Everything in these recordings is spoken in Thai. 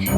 พี่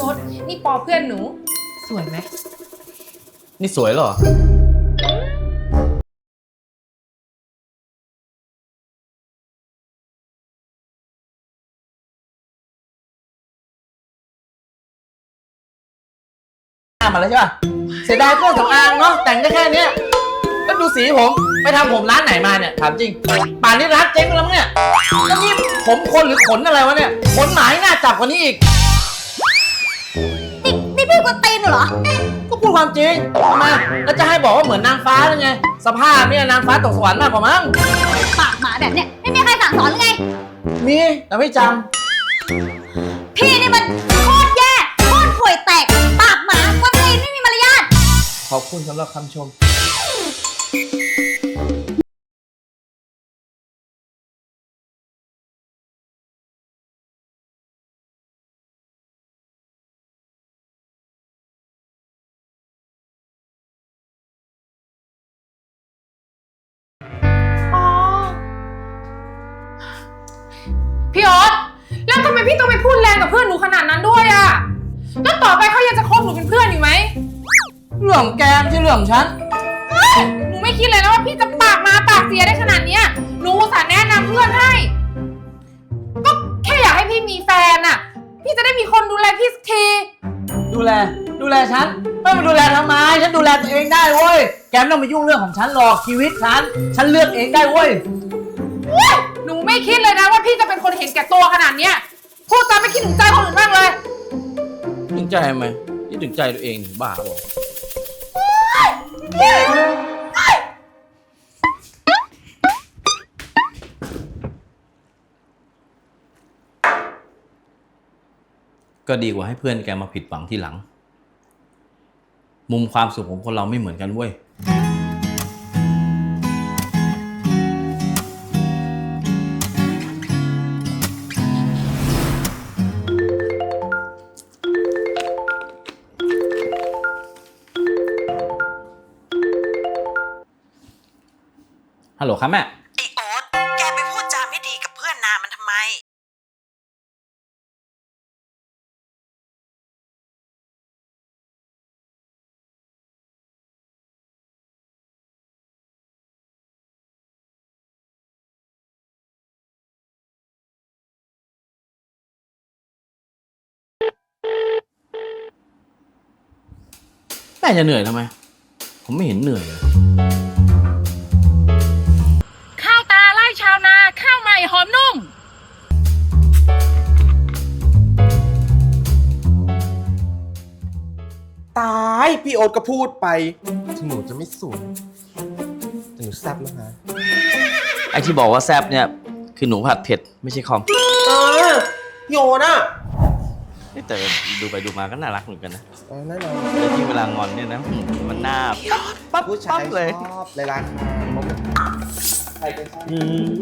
รถนี่ปอเพื่อนหนู สวยไหม นี่สวยเหรอ หน้ามาแล้วใช่ป่ะ เสียดายเครื่องสำอางเนาะแต่งได้แค่เนี้ย ก็ดูสีผม ไปทำผมร้านไหนมาเนี่ย ถามจริง ป่านนี้ร้านเจ๊งไปแล้วมั้งเนี่ยแล้วนี่ผมคนหรือขนอะไรวะเนี่ย ขนหมาให้หน้าจับกว่านี้อีก นี่นี่พี่กวนตีนหนูเหรอ ก็พูดความจริงทำไมแล้วจะให้บอกว่าเหมือนนางฟ้าหรือไง สภาพเนี่ยนางฟ้าตกสวรรค์มากกว่ามั้ง ปากหมาแบบเนี้ยไม่มีใครสั่งสอนหรือไง มีแต่ไม่จพี่นี่มันโคตรแย่โคตรห่วยแตก ปากหมากวนตีนไม่มีมารยาทำขอบคุณสำหรับคำชม พี่ต้องไปพูดแรงกับเพื่อนหนูขนาดนั้นด้วยอะแล้วต่อไปเขายังจะคบหนูเป็นเพื่อนอยู่ไหมเรื่องของแกไม่ใช่เรื่องของฉันหนูไม่คิดเลยนะว่าพี่จะปากมาปากเสียได้ขนาดเนี้ยหนูอุตส่าห์แนะนำเพื่อนให้ ก็แค่อยากให้พี่มีแฟนอะพี่จะได้มีคนดูแลพี่สักที ดูแล ดูแลฉันไม่มาดูแลทำไม ฉันดูแลตัวเองได้เว้ย แกไม่ต้องมายุ่งเรื่องของฉันหรอกชีวิตฉัน ฉันเลือกเองได้เว้ย หนูไม่คิดเลยนะว่าพี่จะเป็นคนเห็นแก่ตัวขนาดเนี้ย พูดจาไม่คิดถึงใจคนอื่นบ้างเลย ถึงใจไหมนี่ถึงใจตัวเองถึงบ้าบอกก็ดีกว่าให้เพื่อนแกมาผิดหวังที่หลัง มุมความสุขของคนเราไม่เหมือนกันเว้ย ฮัลโหลครับแม่ไอโอ๊ตแกไปพูดจาไม่ดีกับเพื่อนนามันทำไม แม่จะเหนื่อยทำไม ผมไม่เห็นเหนื่อยเลย พี่โอ๊ตก็พูดไป ถึงหนูจะไม่สวยแต่หนูแซ่บนะคะไอที่บอกว่าแซบเนี่ยคือหนูผัดเผ็ดไม่ใช่คอมเออพี่โอ๊ตอะเอ๊ะแต่ดูไปดูมาก็น่ารักเหมือนกันนะเออแน่นอนแล้วที่เวลางอนเนี่ยนะอืมมันหน้าปั๊บปั๊บผู้ชาปั๊ยบเลยชอบเลยราคาใครก็ชอบอืม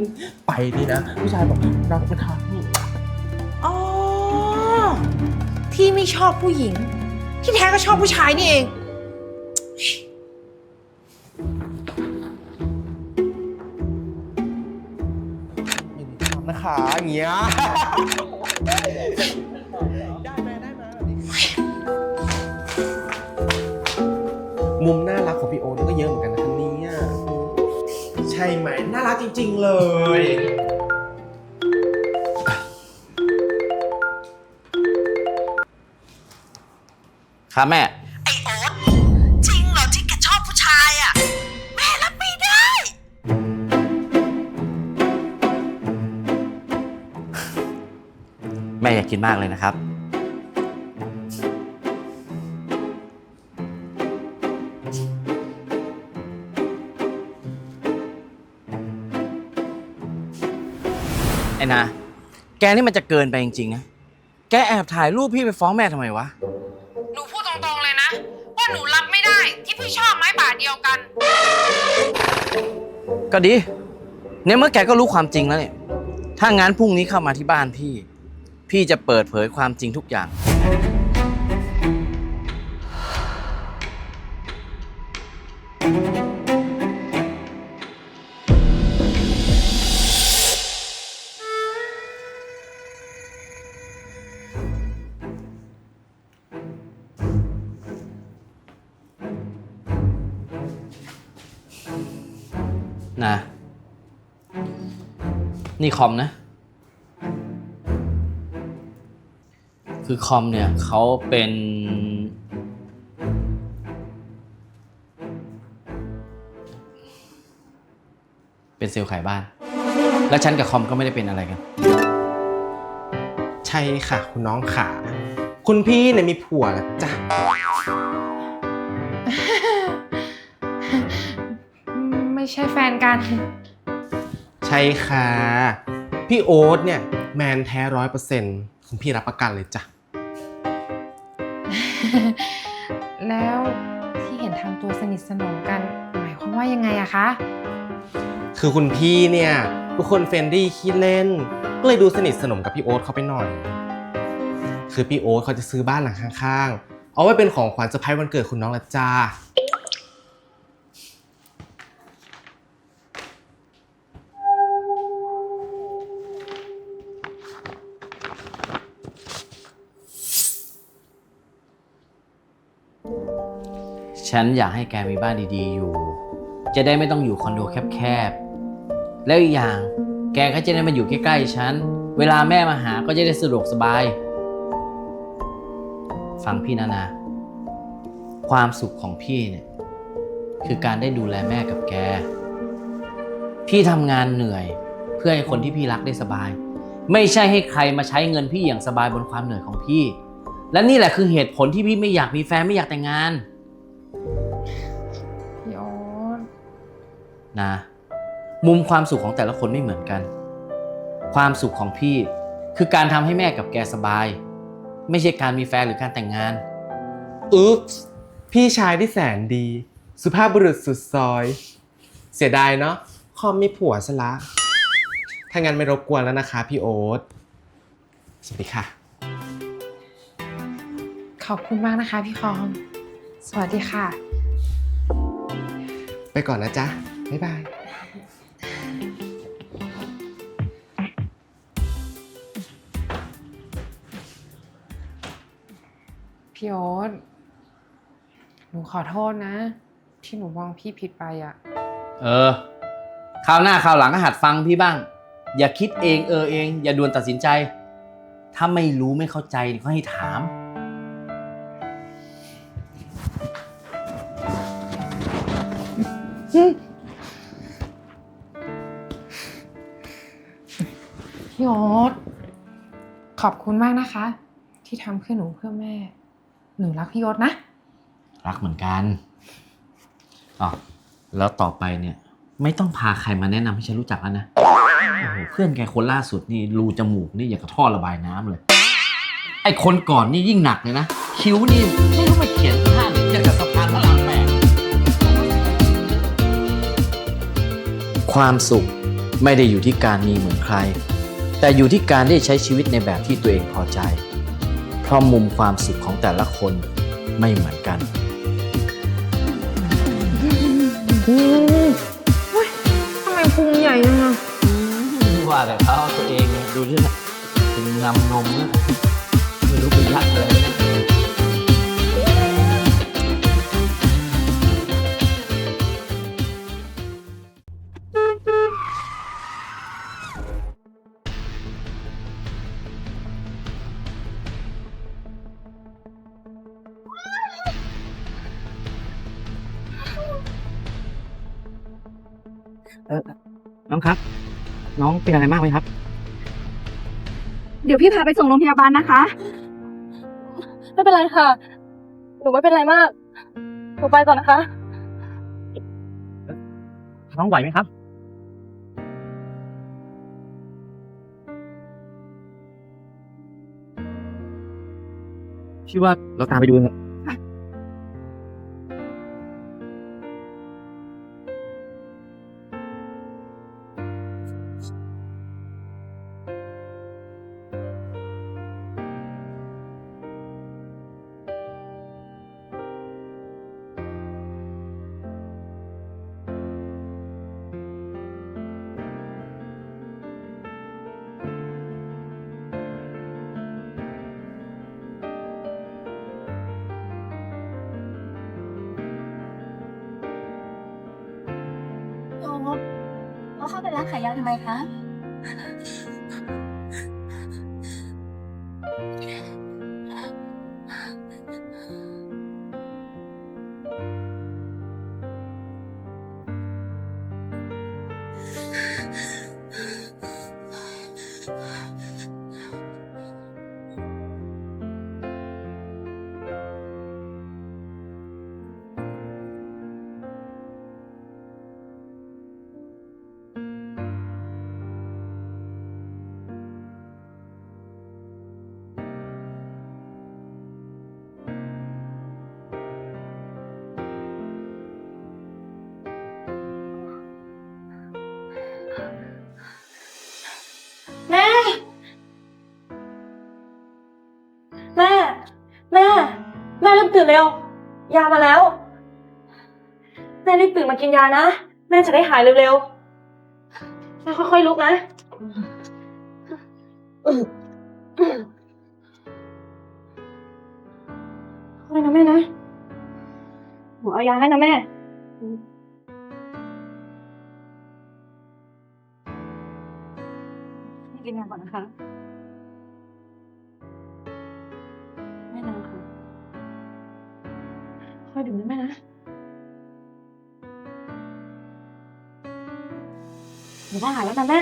ไปดีนะ ผู้ชายบอกรักนะคะอ๋อที่ไม่ชอบผู้หญิง ที่แท้ก็ชอบผู้ชายนี่เองยินดีต้อนรับนะคะอย่างเงี้ย ได้ไหมได้ไหมมุมน่ารักของพี่โอ๊ตนี่ก็เยอะเหมือนกันนะคะเนี่ย ใช่ไหมน่ารักจริง ๆ เลย ครับแม่ ไอโอ๊ตจริงเหรอที่แกชอบผู้ชายอะ แม่รับไม่ได้ แม่อยากกินมากเลยนะครับ ไอ้นาแกนี่มันจะเกินไปจริงๆนะ แกแอบถ่ายรูปพี่ไปฟ้องแม่ทำไมวะ ก็ดีเนี่ยเมื่อแกก็รู้ความจริงแล้วเนี่ย ถ้างั้นพรุ่งนี้เข้ามาที่บ้านพี่ พี่จะเปิดเผยความจริงทุกอย่าง นี่คอมนะ คือคอมเนี่ยเขาเป็นเป็นเซลล์ขายบ้าน แล้วฉันกับคอมก็ไม่ได้เป็นอะไรกัน ใช่ค่ะ คุณน้องขา คุณพี่เนี่ยมีผัวแล้วจ้ะ ไม่ใช่แฟนกัน ใช่ค่ะ พี่โอ๊ตเนี่ย แมนแท้ร้อยเปอร์เซ็นต์คุณพี่รับประกันเลยจ้ะ แล้วที่เห็นทำตัวสนิทสนมกัน หมายความว่ายังไงอะคะ คือคุณพี่เนี่ยเป็นคนเฟรนดี้ขี้เล่น ก็เลยดูสนิทสนมกับพี่โอ๊ตเขาไปหน่อย คือพี่โอ๊ตเขาจะซื้อบ้านหลังข้างๆ เอาไว้เป็นของขวัญเซอร์ไพรส์วันเกิดคุณน้องละจ้า ฉันอยากให้แกมีบ้านดีๆ อยู่ จะได้ไม่ต้องอยู่คอนโดแคบๆ แล้วอีกอย่างแกก็จะได้มาอยู่ใกล้ๆฉัน เวลาแม่มาหาก็จะได้สะดวกสบาย ฟังพี่นะนะความสุขของพี่เนี่ยคือการได้ดูแลแม่กับแก พี่ทำงานเหนื่อยเพื่อให้คนที่พี่รักได้สบาย ไม่ใช่ให้ใครมาใช้เงินพี่อย่างสบายบนความเหนื่อยของพี่ และนี่แหละคือเหตุผลที่พี่ไม่อยากมีแฟนไม่อยากแต่งงาน นะ มุมความสุขของแต่ละคนไม่เหมือนกัน ความสุขของพี่คือการทำให้แม่กับแกสบาย ไม่ใช่การมีแฟนหรือการแต่งงาน อุ๊บพี่ชายที่แสนดี สุภาพบุรุษสุดซอย เสียดายเนาะคอมมีผัวซะละ ถ้างั้นไม่รบกวนแล้วนะคะ พี่โอ๊ต สวัสดีค่ะ ขอบคุณมากนะคะพี่คอม สวัสดีค่ะ ไปก่อนนะจ๊ะ บ๊ายบายพี่โอ๊ตหนูขอโทษนะ ที่หนูมองพี่ผิดไปอะเออคราวหน้าคราวหลังก็หัดฟังพี่บ้าง อย่าคิดเองเออเอง อย่าด่วนตัดสินใจ ถ้าไม่รู้ไม่เข้าใจก็ให้ถาม พี่โอ๊ตขอบคุณมากนะคะ ที่ทำเพื่อหนูเพื่อแม่ หนูรักพี่โอ๊ตนะ รักเหมือนกันอ๋อแล้วต่อไปเนี่ย ไม่ต้องพาใครมาแนะนำให้ฉันรู้จักแล้วนะ โอ้โหเพื่อนแกคนล่าสุดนี่รูจมูกนี่อย่างกับท่อระบายน้ำเลย ไอ้คนก่อนนี่ยิ่งหนักเลยนะ คิ้วนี่ไม่รู้มาเขียนท่าไหนอย่างกับสะพานพระรามแปดความสุขไม่ได้อยู่ที่การมีเหมือนใคร แต่อยู่ที่การได้ใช้ชีวิตในแบบที่ตัวเองพอใจ เพราะมุมความสุขของแต่ละคนไม่เหมือนกันทำไมพุงใหญ่จังอะว่าแต่เขาตัวเองไงดูที่นะถึงนำนมนะไม่รู้เป็นยักษ์อะไร นะน้องครับ น้องเป็นอะไรมากไหมครับ เดี๋ยวพี่พาไปส่งโรงพยาบาลนะคะ ไม่เป็นไรค่ะ หนูไม่เป็นไรมาก หนูไปก่อนนะคะ น้องไหวไหมครับ พี่ว่าเราตามไปดูเถอะ โอ้แล้วเข้าไปร้านขายยาทำไมคะ เร็ว ยามาแล้ว แม่รีบตื่นมากินยานะ แม่จะได้หายเร็วๆ แม่ค่อยๆลุกนะ ค่อยนะแม่นะ หนูเอายาให้นะแม่ กินยาก่อนนะคะ ได้หายแล้วนะแม่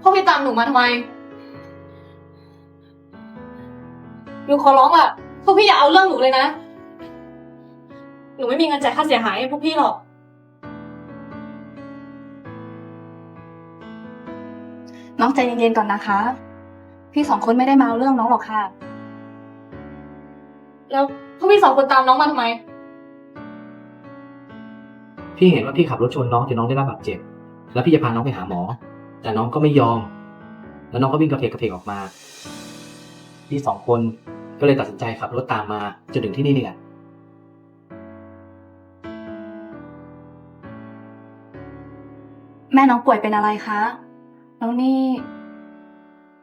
พวกพี่ตามหนูมาทำไม หนูขอร้องอะ พวกพี่อย่าเอาเรื่องหนูเลยนะ หนูไม่มีเงินจ่ายค่าเสียหายให้พวกพี่หรอก น้องใจเย็นๆก่อนนะคะ พี่สองคนไม่ได้มาเอาเรื่องน้องหรอกค่ะ แล้วพวกพี่สองคนตามน้องมาทำไม พี่เห็นว่าพี่ขับรถชนน้องจนน้องได้รับบาดเจ็บ แล้วพี่จะพาน้องไปหาหมอ แต่น้องก็ไม่ยอม แล้วน้องก็วิ่งกระเพกกระเพกออกมา พี่สองคนก็เลยตัดสินใจขับรถตามมาจนถึงที่นี่นี่แหละแม่น้องป่วยเป็นอะไรคะ แล้วนี่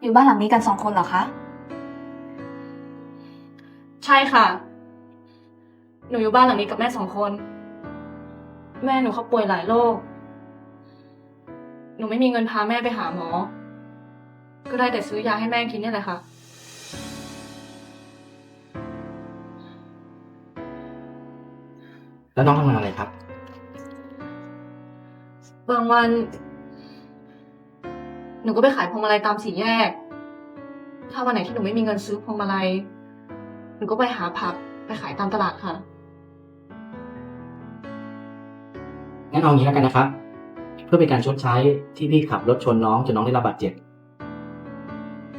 อยู่บ้านหลังนี้กันสองคนเหรอคะ ใช่ค่ะ หนูอยู่บ้านหลังนี้กับแม่สองคน แม่หนูเขาป่วยหลายโรค หนูไม่มีเงินพาแม่ไปหาหมอ ก็ได้แต่ซื้อยาให้แม่กินเนี่ยแหละค่ะ แล้วน้องทำงานอะไรครับ บางวัน หนูก็ไปขายพวงมาลัยตามสี่แยก ถ้าวันไหนที่หนูไม่มีเงินซื้อพวงมาลัย หนูก็ไปหาผักไปขายตามตลาดค่ะ งั้นเอางี้แล้วกันนะครับ เพื่อเป็นการชดใช้ที่พี่ขับรถชนน้องจนน้องได้รับบาดเจ็บ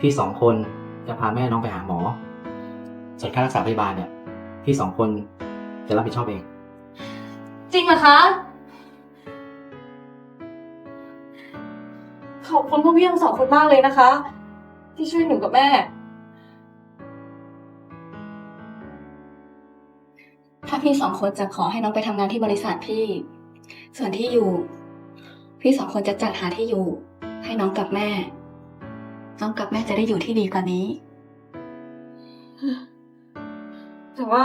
พี่สองคนจะพาแม่น้องไปหาหมอ ส่วนค่ารักษาพยาบาลเนี่ย พี่สองคนจะรับผิดชอบเอง จริงเหรอคะ คุณพวกพี่ทั้งสองคนมากเลยนะคะ ที่ช่วยหนูกับแม่ ถ้าพี่สองคนจะขอให้น้องไปทำงานที่บริษัทพี่ ส่วนที่อยู่ พี่สองคนจะจัดหาที่อยู่ ให้น้องกับแม่ น้องกับแม่จะได้อยู่ที่ดีกว่านี้ แต่ว่า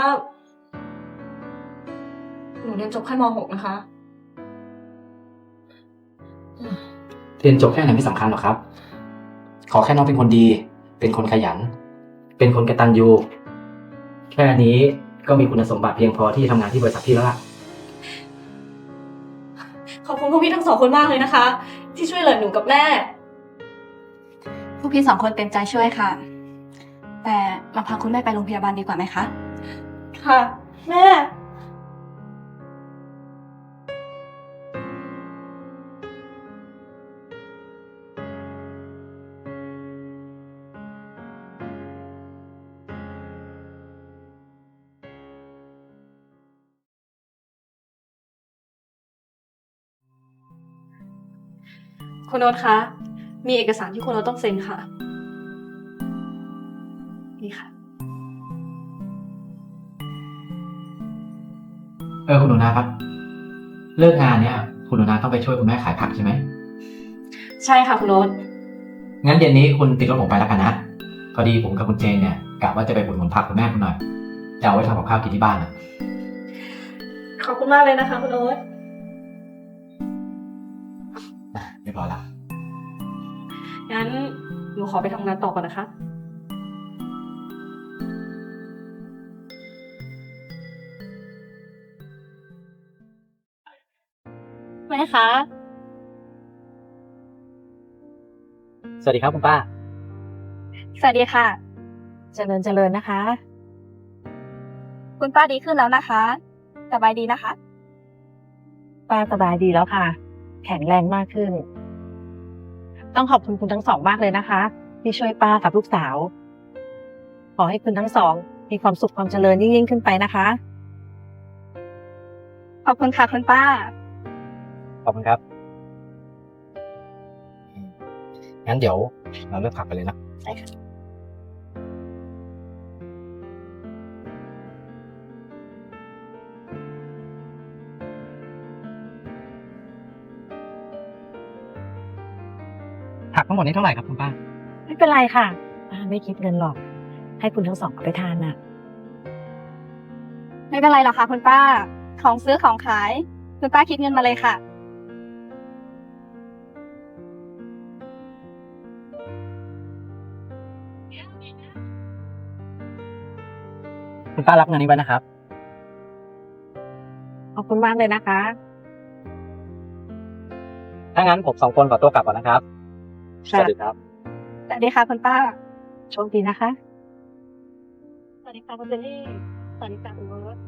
หนูเรียนจบแค่ม .6 นะคะ เรียนจบแค่ไหนไม่สำคัญหรอกครับ ขอแค่น้องเป็นคนดี เป็นคนขยัน เป็นคนกตัญญูแค่นี้ก็มีคุณสมบัติเพียงพอที่จะทำงานที่บริษัทพี่แล้วล่ะขอบคุณพวกพี่ทั้งสองคนมากเลยนะคะ ที่ช่วยเหลือหนูกับแม่พวกพี่สองคนเต็มใจช่วยค่ะ แต่เราพาคุณแม่ไปโรงพยาบาลดีกว่าไหมคะ ค่ะ แม่ คุณโนตคะ มีเอกสารที่คุณโนตต้องเซ็นค่ะ นี่ค่ะ เออคุณหนูนาครับ เลิกงานเนี่ย คุณหนูนาต้องไปช่วยคุณแม่ขายผักใช่ไหม ใช่ค่ะคุณโอ๊ตงั้นเย็นนี้คุณติดรถผมไปแล้วกันนะ พอดีผมกับคุณเจนเนี่ยกะว่าจะไปอุดหนุนผักคุณแม่คุณหน่อยจะเอาไว้ทำกับข้าวกินที่บ้านนะขอบคุณมากเลยนะคะคุณโอ๊ต รียบร้อยแล้วงั้นหนูขอไปทำงานต่อก่อนนะคะ แม่คะ สวัสดีครับคุณป้า สวัสดีค่ะ เจริญเจริญนะคะ คุณป้าดีขึ้นแล้วนะคะสบายดีนะคะ ป้าสบายดีแล้วค่ะ แข็งแรงมากขึ้น ต้องขอบคุณคุณทั้งสองมากเลยนะคะ ที่ช่วยป้ากับลูกสาว ขอให้คุณทั้งสองมีความสุขความเจริญยิ่งยิ่งขึ้นไปนะคะ ขอบคุณค่ะคุณป้า ขอบคุณครับงั้นเดี๋ยวเราเลือกผักไปเลยนะใช่ค่ะ ทั้งหมดนี้เท่าไหร่ครับคุณป้า ไม่เป็นไรค่ะป้าไม่คิดเงินหรอก ให้คุณทั้งสองเอาไปทานน่ะ ไม่เป็นไรหรอกค่ะคุณป้า ของซื้อของขาย คุณป้าคิดเงินมาเลยค่ะ คุณป้ารับเงินนี้ไว้นะครับ ขอบคุณมากเลยนะคะ ถ้างั้นผมสองคนขอตัวกลับก่อนนะครับ สวัสดีครับ สวัสดีค่ะคุณป้าโชคดีนะคะ สวัสดีค่ะคุณเจนนี่สวัสดีค่ะคุณโอ๊ต